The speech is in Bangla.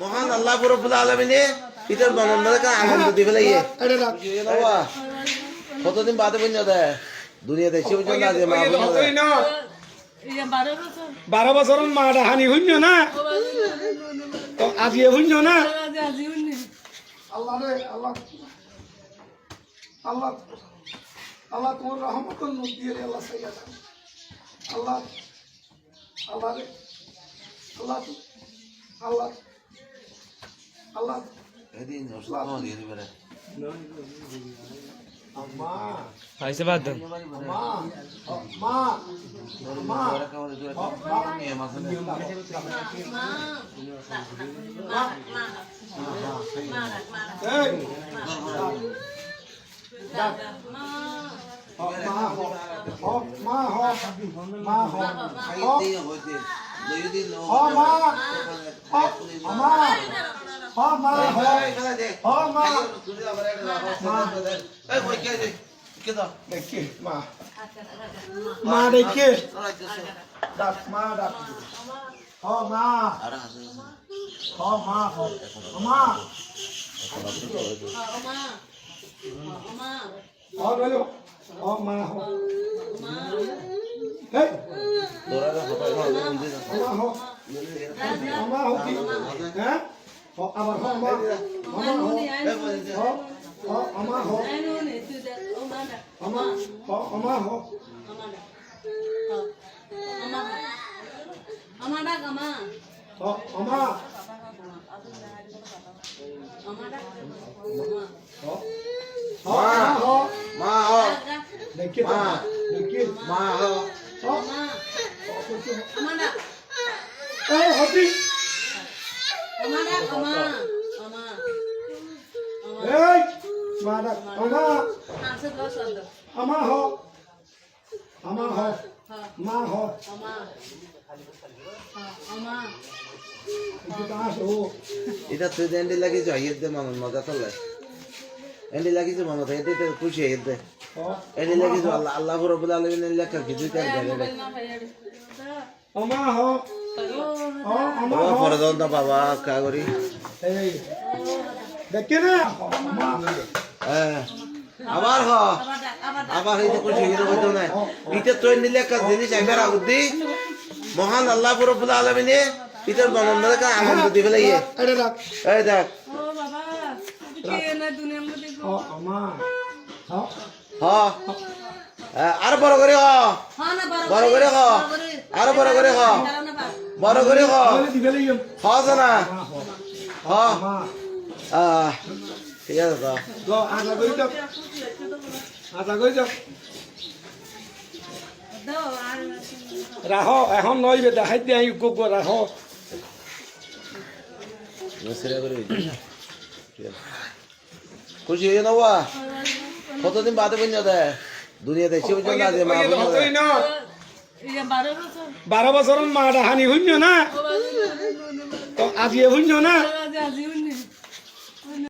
মহান আল্লাহ রব্বুল আলমিনে ইটার বানানোকে আনন্দ দিবে লাগে এটা ডাক বাবা কতদিন বাদে বন্য দেয়? মা বন্য হতই না। বারো বছর। বারো বছর মা ডাহানি শূন্য না। তো আজি শূন্য না। আল্লাহ আল্লাহ। আল্লাহ। আল্লাহ তোমার রহমতুল মুখ দিয়ে রে আল্লাহ সাইয়া দাও। আল্লাহ আল্লাহ রে আল্লাহ আল্লাহ আল্লাহ এদিন ওষুধ দিয়ে দিবে রে আম্মা আইসে বাদ দেন মা মা মা এই হ মা হ হ মা হ মা হ হ হ মা হ মা হ মা হ হ মা দেখি মা মা দেখি ডাক মা ডাক হ মা হ মা হ মা হ বলো হ মা হ এই মা হ মা হ কি হ্যাঁ হ আবার হ মা মা হ হ হ আমা হ আমা হ আমা হ আমারা গামা হ আমা আমারা হ হ হ হ আমা আমারা এই হতি আমারা আমা আমা এই মা ডাক আমা আছে দশ অর্ধ আমা হ আমা হ হ্যাঁ মা হ আমা আমা একটু কাছ ও এটা তুই এন্ডি লাগিয়েছো আইয়ের দে মানুষ মজা চলে এন্ডি লাগিয়েছো মানুষ এতে তো খুশি আইয়ের দে হ এন্ডি লাগিয়েছো আল্লাহ আল্লাহ রব্বুল আলামিনের লেখা কিছু তার জায়গা রে আমা হ হ আমা হ পরে দাও না বাবা কা করি। দেখি না হ্যাঁ আবার হ। আবার এই খুশি হিরো হইতো না এটা তুই নিলে একটা জিনিস একবার আগুদি মহান আল্লাহ রব্বুল আলামিনে ইটার বানানোকে আনন্দ দিবে লাগে ডাক এই দেখ। ও বাবা কে না দুনিয়ার মধ্যে হ আমা। হ। হ্যাঁ, আরও বড় করে হ। না বড় করে হ। আরও বড় করে হ। বড় করে হ। দিবে লাগি হ। আমা আমা ঠিক আছে তো। রাহ এখন নই বে দেখাই দিয়ে আই গো রাহ খুশি হয়ে নেওয়া কতদিন বাদে বন্য দেয় দুনিয়াতে শিব না যে মা দেয় না বারো বছর। বারো বছর মা ডাহানি শূন্য না? তো আজি শূন্য না?